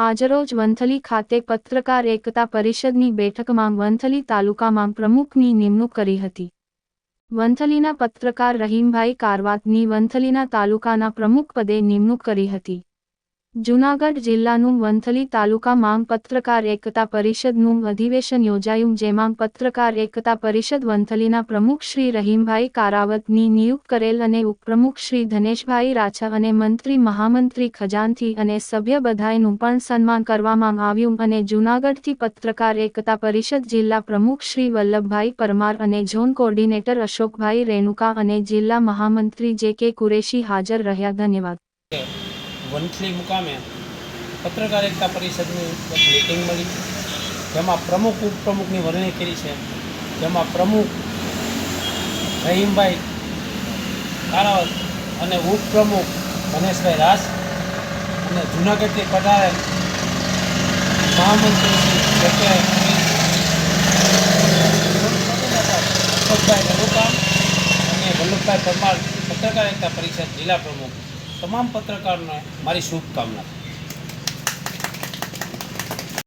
આજરોજ વંથલી ખાતે પત્રકાર એકતા પરિષદની બેઠકમાં વંથલી તાલુકામાં પ્રમુખની નિમણૂક કરી હતી. વંથલીના પત્રકાર રહીમભાઈ કારવાતની વંથલીના તાલુકાના પ્રમુખ પદે નિમણૂક કરી હતી. જૂનાગઢ જિલ્લાનું વંથલી તાલુકામાં પત્રકાર એકતા પરિષદનું અધિવેશન યોજાયું, જેમાં પત્રકાર એકતા પરિષદ વંથલીના પ્રમુખ શ્રી રહીમભાઈ કારાવતની નિયુક્ત કરેલ અને ઉપપ્રમુખ શ્રી ધનેશભાઈ રાછા અને મંત્રી મહામંત્રી ખજાનથી અને સભ્ય બધાયનું પણ સન્માન કરવામાં આવ્યું અને જૂનાગઢથી પત્રકાર એકતા પરિષદ જિલ્લા પ્રમુખ શ્રી વલ્લભભાઈ પરમાર અને ઝોન કોર્ડિનેટર અશોકભાઈ રેણુકા અને જિલ્લા મહામંત્રી જે કે કુરેશી હાજર રહ્યા. ધન્યવાદ. વંથલી મુકામે પત્રકાર એકતા પરિષદની એક મિટિંગ મળી. જેમાં પ્રમુખ, ઉપપ્રમુખની વરણી કરી છે. જેમાં પ્રમુખ રહીમભાઈ કારાવત અને ઉપપ્રમુખ મનેશભાઈ રાસ અને જૂનાગઢથી પધારેલ મહામંત્રી શ્રી અશોકભાઈ અને વલ્લભભાઈ પરમાર પત્રકાર એકતા પરિષદ જિલ્લા પ્રમુખ. તમામ પત્રકારોને મારી શુભકામના.